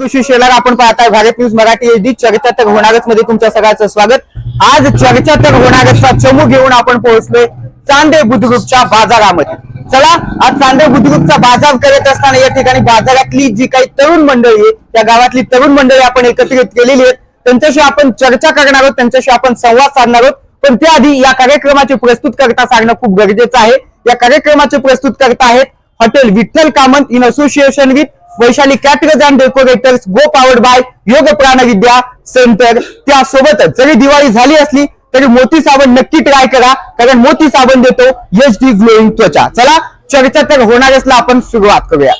ऋषी शेलार आपण पाहताय Bharat news Marathi H D चर्चा तर होणारच मध्ये तुमच्या सगळ्याचं स्वागत. आज चर्चा तर होणारचा चमू घेऊन आपण पोहोचलोय चांदे बुद्रुकच्या बाजारामध्ये. चला आज चांदे बुद्रुकचा बाजार करत असताना या ठिकाणी बाजारातली जी काही तरुण मंडळी आहे त्या गावातली तरुण मंडळी आपण एकत्रित केलेली आहेत. त्यांच्याशी आपण चर्चा करणार आहोत त्यांच्याशी आपण संवाद साधणार आहोत. पण त्याआधी या कार्यक्रमाची प्रस्तुत करता सांगणं खूप गरजेचं आहे. या कार्यक्रमाचे प्रस्तुत करता आहेत hotel Vitthal Kamat in association with Vaishali caterers and decorators co-powered by Yog Pranvidya centre त्यासोबतच जरी दिवाळी झाली असली तरी मोती साबण नक्की ट्राय करा. कारण मोती साबण देतो एच डी ग्लोईंग त्वचा. चला चर्चा तर होणारच आपण सुरुवात करूया.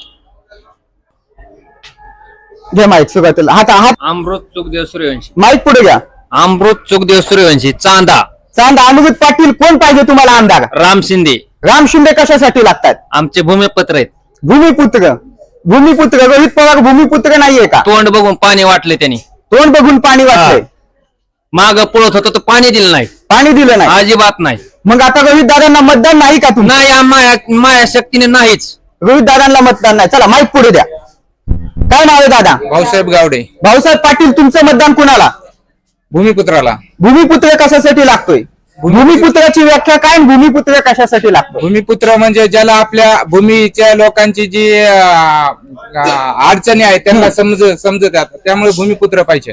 घे माईक सुरुवातीला. हात हात. अमृत चुकदेव सूर्यवंशी. माईक पुढे घ्या. अमृत चुकदेव सूर्यवंशी चांदा. चांद अमृत पाटील कोण पाहिजे तुम्हाला आमदार राम शिंदे. राम शिंदे कशासाठी लागतात? आमचे भूमिपत्र आहेत. भूमिपुत्र. भूमिपुत्र रोहित पवार भूमिपुत्र नाहीये का? तोंड बघून पाणी वाटले त्यांनी. तोंड बघून पाणी वाटलंय माग पळत होतं तर पाणी दिलं नाही. पाणी दिलं नाही. अजिबात नाही. मग आता रोहित दादांना मतदान नाही का तुम्ही नाही आम्हा माया शक्तीने नाहीच. रोहित दादांना मतदान नाही. चला माईक पुढे द्या. काय नाव आहे दादा? भाऊसाहेब गावडे. भाऊसाहेब पाटील तुमचं मतदान कुणाला? भूमिपुत्राला. भूमिपुत्र कशासाठी लागतोय? भूमिपुत्राची व्याख्या काय आणि भूमिपुत्र कशासाठी लागतो? भूमिपुत्र म्हणजे ज्याला आपल्या भूमीच्या लोकांची जी अं, अं, अडचणी आहेत त्यांना समज समजत आहेत त्यामुळे भूमिपुत्र पाहिजे.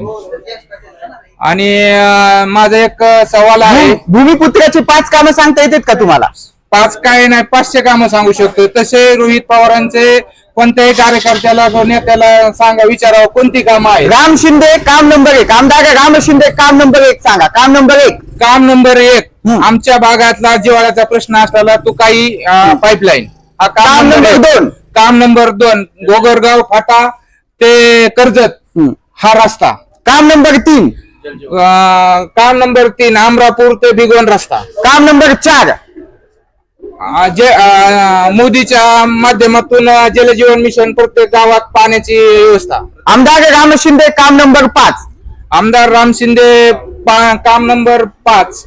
आणि अं, माझा एक सवाल आहे. भूमिपुत्राची पाच कामं सांगता येतात का तुम्हाला? पाच काय नाही पाचशे कामं सांगू शकतो तसे रोहित पवारांचे कोणत्याही कार्यकर्त्याला नेत्याला सांगा विचारावं कोणती कामं आहेत? राम शिंदे काम नंबर एक. आमदार राम शिंदे काम नंबर एक सांगा. काम नंबर एक. काम नंबर एक. हम्म. आमच्या भागातला जिवाळ्याचा प्रश्न असलेला तो काही पाईपलाईन हा. काम नंबर एक. दोन. काम नंबर दोन. गोगरगाव फाटा ते कर्जत. हम्म. हा रस्ता. काम नंबर तीन. अं, काम नंबर तीन अमरापूर ते भिगवण रस्ता. काम नंबर चार. जे मोदीच्या माध्यमातून जलजीवन मिशन प्रत्येक गावात पाण्याची व्यवस्था. आमदार राम शिंदे काम नंबर पाच. आमदार राम शिंदे पा- काम नंबर पाच.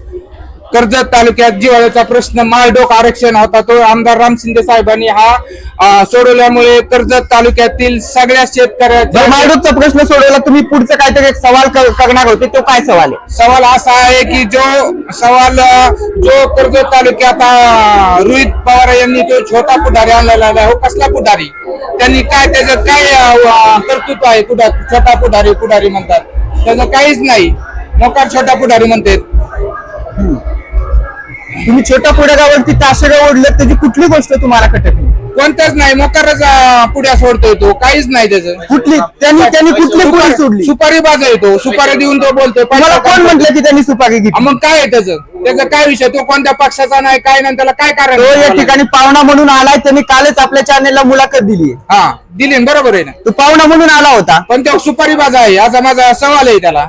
कर्जत तालुक्यात जिवाळ्याचा प्रश्न माळडोक आरक्षण होता तो. आमदार राम शिंदे साहेबांनी हा सोडवल्यामुळे कर्जत तालुक्यातील सगळ्या जर शेतकऱ्याचा माळडूकचा प्रश्न सोडवला तुम्ही पुढचं काहीतरी एक सवाल कर- करणार होते तो काय सवाल आहे? सवाल असा आहे की जो सवाल जो कर्जत तालुक्यात रोहित पवार यांनी तो छोटा पुढारी आणलेला आहे हो कसला पुढारी? त्यांनी काय त्याच्यात काय कर्तृत्व आहे? पुढा छोटा पुढारी पुढारी म्हणतात. त्याचं काहीच नाही. मोकार छोटा पुढारी म्हणतात. तुम्ही छोट्या पुढ्यावरती तासगाव ओढलं त्याची कुठली गोष्ट तुम्हाला कटत नाही कोणताच नाही मोकारच पुढ्या सोडतोय तो काहीच नाही त्याचं. कुठली? त्यांनी त्यांनी कुठली पुढे सोडली? सुपारी बाजाय तो सुपारी देऊन तो बोलतोय तुम्हाला कोण म्हटलं की त्यांनी सुपारी घेतली? मग काय आहे त्याचं? त्याचा काय विषय? तो कोणत्या पक्षाचा नाही काय नाही त्याला काय कारण तो या ठिकाणी पाहुणा म्हणून आलाय त्यांनी कालच आपल्या चॅनेलला मुलाखत दिली हा दिली ना, बरोबर आहे ना. तो पाहुणा म्हणून आला होता. पण तो सुपारी बाजा आहे असा माझा सवाल आहे त्याला.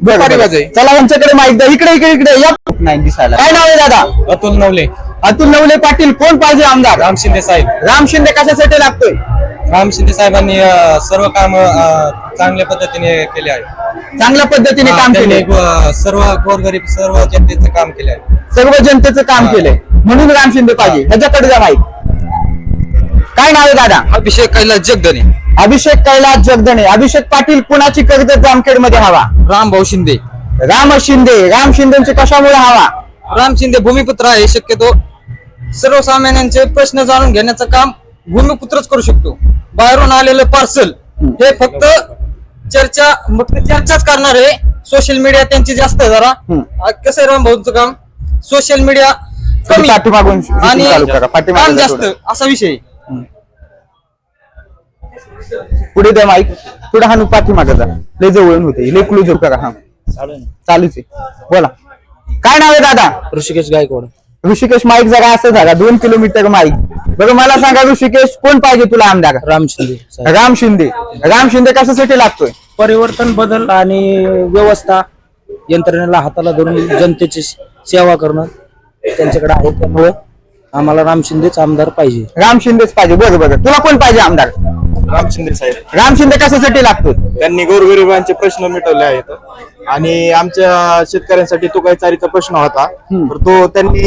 आहे चला आमच्याकडे माहिती द्या. इकडे इकडे इकडे. या. नाही दिसायला काय नाव आहे दादा? अतुल नवले. अतुल नवले पाटील. कोण पाहिजे आमदार? राम शिंदे साहेब. राम शिंदे कशासाठी लागतोय? राम शिंदे साहेबांनी अ, सर्व काम चांगल्या पद्धतीने केले आहे. चांगल्या पद्धतीने काम त्यांनी केले. सर्व गोरगरीब सर्व जनतेचं काम केले आहे. सर्व जनतेचं काम. केलंय म्हणून राम शिंदे पाहिजे. ह्याच्याकडे जा माहिती काय नाव आहे दादा? अभिषेक कैलास जगदने अभिषेक कैलास जगदणे. अभिषेक पाटील कुणाची कर्जत जामखेडमध्ये हवा. राम भाऊ शिंदे. राम शिंदे. राम शिंदेचे कशामुळे हवा? राम शिंदे भूमिपुत्र आहे शक्यतो. सर्वसामान्यांचे प्रश्न जाणून घेण्याचं काम भूमिपुत्रच करू शकतो. बाहेरून आलेलं पार्सल हे फक्त चर्चा फक्त चर्चाच करणार आहे. सोशल मीडिया त्यांची जास्त आहे जरा. कसं आहे राम भाऊचं काम? सोशल मीडिया कमी. पाठीमागून आणि काम जास्त. असा विषय. पुढे द्या माईक. पुढे हा पाठीमागे जा लय जवळून होते. लय क्लूज करा हा. चालूच आहे. बोला. काय नाव आहे दादा? ऋषिकेश गायकवाड. ऋषिकेश माईक जरा असं झाला दोन किलोमीटर माईक. बरं मला सांगा ऋषिकेश कोण पाहिजे तुला आमदार? राम शिंदे राम शिंदे. राम शिंदे कशासाठी लागतोय? परिवर्तन बदल आणि व्यवस्था यंत्रणेला हाताला धरून जनतेची सेवा करणं त्यांच्याकडे आहे. त्यामुळे आम्हाला राम शिंदेच आमदार पाहिजे. राम शिंदेच पाहिजे. बरं बरं. तुला कोण पाहिजे आमदार? राम शिंदे साहेब. राम शिंदे कशासाठी लागतोय? त्यांनी गोरगरिबांचे प्रश्न मिटवले आहेत. आणि आमच्या शेतकऱ्यांसाठी तो काही चारीचा प्रश्न होता. तर तो त्यांनी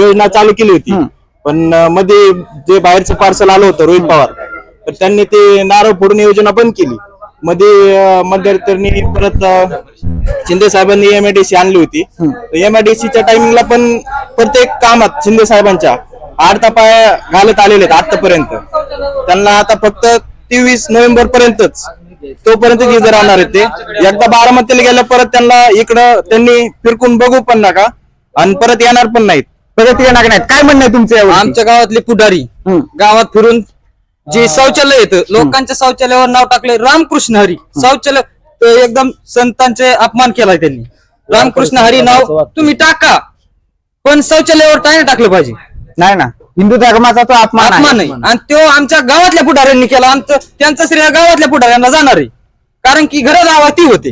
योजना चालू केली होती. पण मध्ये जे बाहेरचं पार्सल आलं होतं रोहित पवार तर त्यांनी ते नारळ फोडून योजना बंद केली. मध्ये मध्यंतरी परत शिंदे साहेबांनी एमआयडीसी आणली होती. एमआयडीसीच्या टायमिंगला पण प्रत्येक कामात शिंदे साहेबांच्या आडता पाय घालत आलेले आहेत आतापर्यंत त्यांना आता फक्त तेवीस नोव्हेंबर पर्यंतच तोपर्यंत जे राहणार आहेत ते. एकदा बारामतीला गेल्या परत त्यांना इकडं त्यांनी फिरकून बघू पण नका. आणि परत येणार पण नाहीत. परत येणार नाहीत. काय म्हणणं आहे तुमचं यावर? आमच्या गावातले पुढारी हम्म. गावात फिरून जे शौचालय येतं लोकांच्या शौचालयावर नाव टाकले रामकृष्ण हरी. शौचालय ते एकदम संतांचे अपमान केलाय त्यांनी. रामकृष्ण हरी नाव तुम्ही टाका. पण शौचालयावर काय नाही टाकलं पाहिजे. नाही ना. हिंदू धर्माचा तो अपमान अपमान आहे नाही. आणि तो आमच्या गावातल्या पुढाऱ्यांनी केला. आमचं त्यांचं श्रेय गावातल्या पुढाऱ्यांना जाणार आहे. कारण की घर गावात ती होते.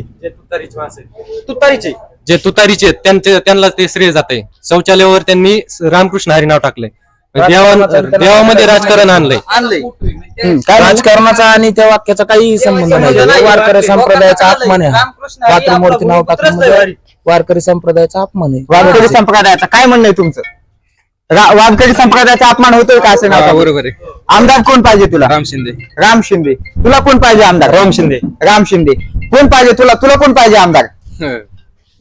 तुतारीचे जे तुतारीचे आहेत, त्यांचे त्यांना ते श्रेय जाते शौचालयावर त्यांनी रामकृष्ण हरी नाव टाकलंय. देवा देवामध्ये राजकारण आणलंय. आणले हम्म, काय? राजकारणाचा आणि त्या वाक्याचा काही संबंध नाही. वारकरी संप्रदायाचा अपमान आहे हा. रामकृष्ण हरी पात्रमूर्ती नाव आपला टाकून पवित्रच म्हणजे वारकरी संप्रदायाचा अपमान आहे वारकरी संप्रदायाचा काय म्हणणं आहे तुमचं? रा- संप्रदायाचा अपमान होतोय का असं नाव बरोबर आहे. आमदार कोण पाहिजे तुला? राम शिंदे. राम शिंदे. तुला कोण पाहिजे आमदार? राम शिंदे. राम शिंदे. कोण पाहिजे तुला? तुला कोण पाहिजे आमदार?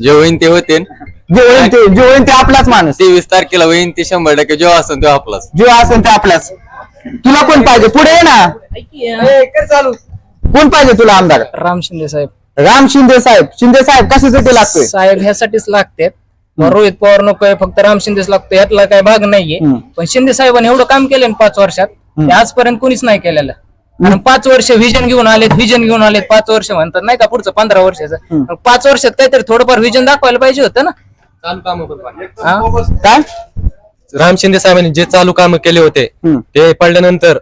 जे होईन ते होते. जे होईल ते जे होईल ते आपलाच माणूस. तेवीस तारखेला होईन ते शंभर टक्के. जेव्हा असेल तेव्हा आपलाच. जो असेल ते आपलाच. तुला कोण पाहिजे? पुढे ये ना. चालू. कोण पाहिजे तुला आमदार? राम शिंदे साहेब. राम शिंदे साहेब. शिंदे साहेब कशासाठी लागतोय? साहेब ह्यासाठीच लागतात. मग रोहित पवार नकोय फक्त राम शिंदेच लागतो यातला काही भाग नाहीये. पण शिंदे साहेबांनी एवढं काम केलं ना पाच वर्षात ते आजपर्यंत कोणीच नाही केलेलं. आणि पाच वर्ष व्हिजन घेऊन आलेत व्हिजन घेऊन आलेत पाच वर्ष म्हणतात नाही का पुढचं पंधरा वर्षाचं. पाच वर्षात काहीतरी थोडंफार व्हिजन दाखवायला पाहिजे होतं ना. चालू कामं? काय? राम शिंदे साहेबांनी जे चालू कामं केले होते. ते पडल्यानंतर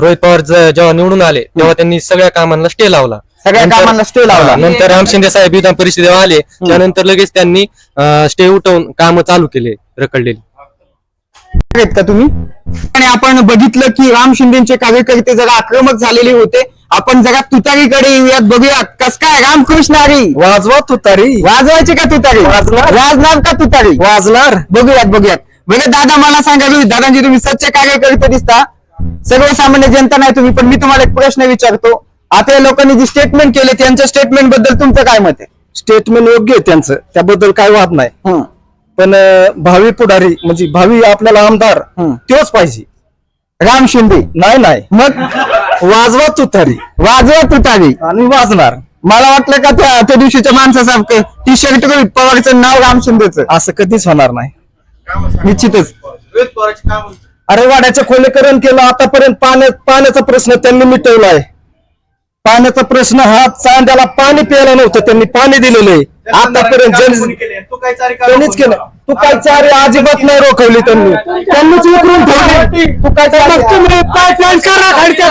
रोहित पवार ज- जेव्हा निवडून आले तेव्हा त्यांनी सगळ्या कामांना स्टे लावला. सगळ्या कामांना stay लावला. नंतर राम शिंदे साहेब विधान परिषदेवर आले त्यानंतर लगेच त्यांनी स्टे उठवून कामं चालू केले रखडलेली. आहेत का तुम्ही? आणि आपण बघितलं की राम शिंदेचे कार्यकर्ते जरा आक्रमक झालेले होते. आपण जरा तुतारीकडे येऊयात बघूयात. कस काय? रामकृष्ण हरी वाजवा तुतारी. वाजवायची का तुतारी? वाजणार का तुतारी? वाजणार. बघूयात बघूयात. बघा दादा मला सांगा तुम्ही. दादांची तुम्ही सच्चे कार्यकर्ते दिसता. सर्वसामान्य जनता नाही तुम्ही पण मी तुम्हाला एक प्रश्न विचारतो. आता या लोकांनी जे स्टेटमेंट केले त्यांच्या स्टेटमेंटबद्दल तुमचं काय मत आहे? स्टेटमेंट योग्य आहे त्यांचं. त्याबद्दल काय वाद नाही. हं, पण अं, भावी पुढारी म्हणजे भावी आपल्याला आमदार हं. तोच पाहिजे. राम शिंदे. नाही नाही. मग? वाजवा तुतारी. वाजवा तुतारी. आणि वाजणार. मला वाटलं का त्या त्या दिवशीच्या माणसासारखं टी शर्ट पवारचं नाव राम शिंदेचं. असं कधीच होणार नाही. निश्चितच. अरे वाड्याचं खोलीकरण केलं आतापर्यंत पाण्या पाण्याचा प्रश्न त्यांनी मिटवलाय. पाण्याचा प्रश्न हा चांद्याला पाणी प्यायला नव्हतं त्यांनी पाणी दिलेलं आहे. आतापर्यंत त्यांनीच केलं तू काय चारी अजिबात नाही रोखवली त्यांनी. त्यांनीच उकरून ठेवली. तू काय तुम्ही पाईपलाईन करा खडक्यात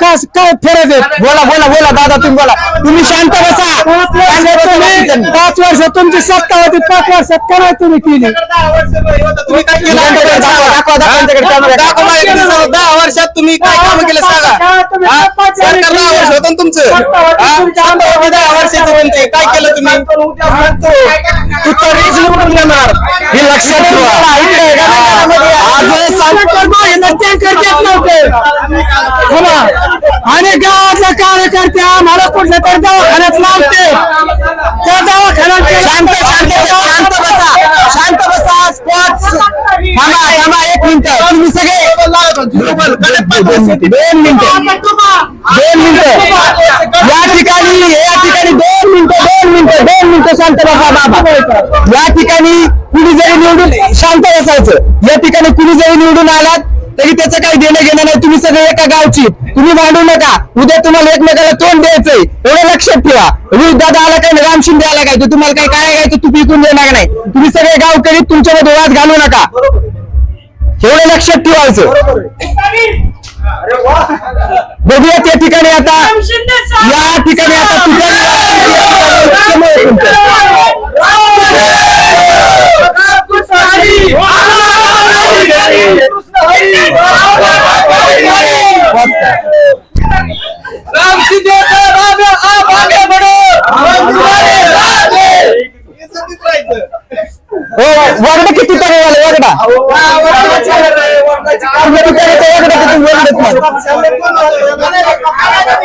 काय काय फेरे देत बोला बोला बोला दादा तुम्ही बोला. तुम्ही शांत बसा. पाच वर्ष तुमची सत्ता होती. पाच वर्षात काय तुम्ही केली? काय दहा वर्षात तुम्ही काय काम केलं सांगा? सरकार दहा वर्ष होतं तुमचं? शांत होते दहा वर्षाचं म्हणते काय केलं तुम्ही? तू तरीच निवडून येणार हे लक्षात ठेवा. इकडे घरामध्ये आज टँकर देत नव्हते. ना? आणि गावातले कार्यकर्ते आम्हाला कुठल्या तरी दवाखान्यात लावते. त्या दवाखान्यात शांत शांत शांत बसा. शांत बसा. स्पॉट थांबा थांबा एक मिनिट. तुम्ही सगळे दोन मिनिट. दोन मिनिट. ठिकाणी या ठिकाणी दोन मिनिटं दोन मिनिटं दोन मिनिटं शांत बसा बाबा. या ठिकाणी कुणी जरी निवडून शांत बसायचं या ठिकाणी कुणी जरी निवडून आलात तरी त्याचं काही देणं घेणं नाही. तुम्ही सगळे एका गावची. तुम्ही भांडू नका. उद्या तुम्हाला एकमेकाला तोंड द्यायचंय. एवढं लक्षात ठेवा. रोहित दादा आला काय राम शिंदे आला काय तो तुम्हाला काय काय घ्यायचं तू पिकून देणार नाही. तुम्ही सगळे गावकरी तुमच्यामध्ये वाद घालू नका. एवढं लक्षात ठेवायचं. बघूया त्या ठिकाणी आता. या ठिकाणी आता वगडा किती तरी वाले वगडा वगडा किती वगडा किती असतात